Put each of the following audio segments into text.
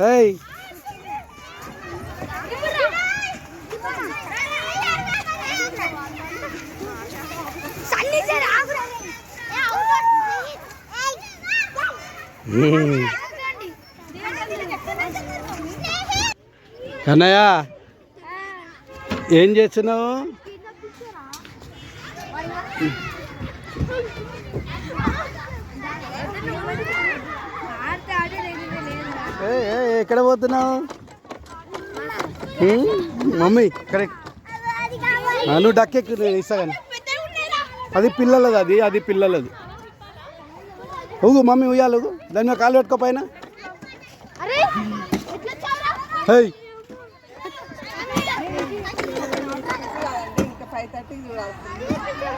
ఏయ్. కన్నయ్య ఏం చేస్తున్నావు? ఎక్కడ పోతున్నావు? మ్మ్? మమ్మీ ఇక్కడ నువ్వు డక్కెక్కు ఇస్తా కానీ. అది పిల్లలది అది అది పిల్లలది. ఊగు మమ్మీ ఉయ్యాలి ఊగు. దాని మీద కాలు పెట్టుకోపోయినా హై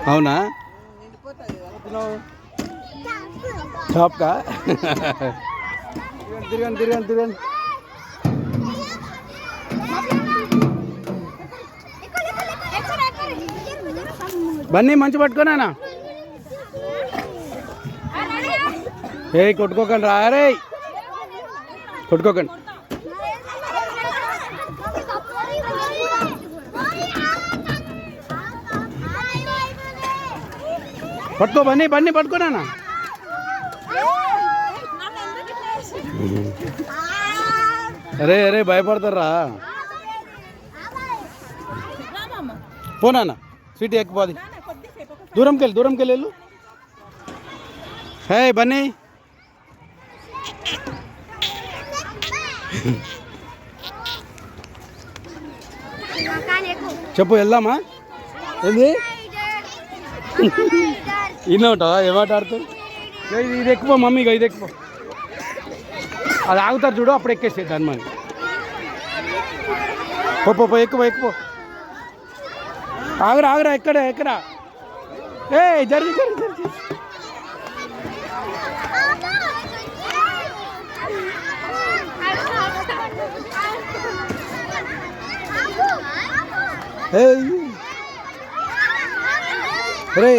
అవునా? షాప్కా తిరగండి తిరగండి తిరగండి బన్నీ మంచి పట్టుకోనా ఏ కొట్టుకోకండి రా రే కొట్టుకోకండి. పట్టుకో బన్నీ బన్నీ పట్టుకోనా అరే అరే భయపడతారా పోనా సీట్ ఎక్కిపోది దూరంకి వెళ్ళి దూరంకి వెళ్ళి వెళ్ళు హే బన్నీ చెప్పు వెళ్దామా ఏంది ఇన్న ఉంటావా ఏమాట ఆడుతావు ఇది ఇది ఎక్కువ మమ్మీ ఇక ఇది ఎక్కువ అది ఆగుతారు చూడు అప్పుడు ఎక్కేస్తే దాని మరి పో పో, పో ఎక్కువ ఎక్కువ ఆగురా ఆగురా ఎక్కడ ఎక్కడ ఏ జరిగి జరిగి జరిగి ఏయ్ రే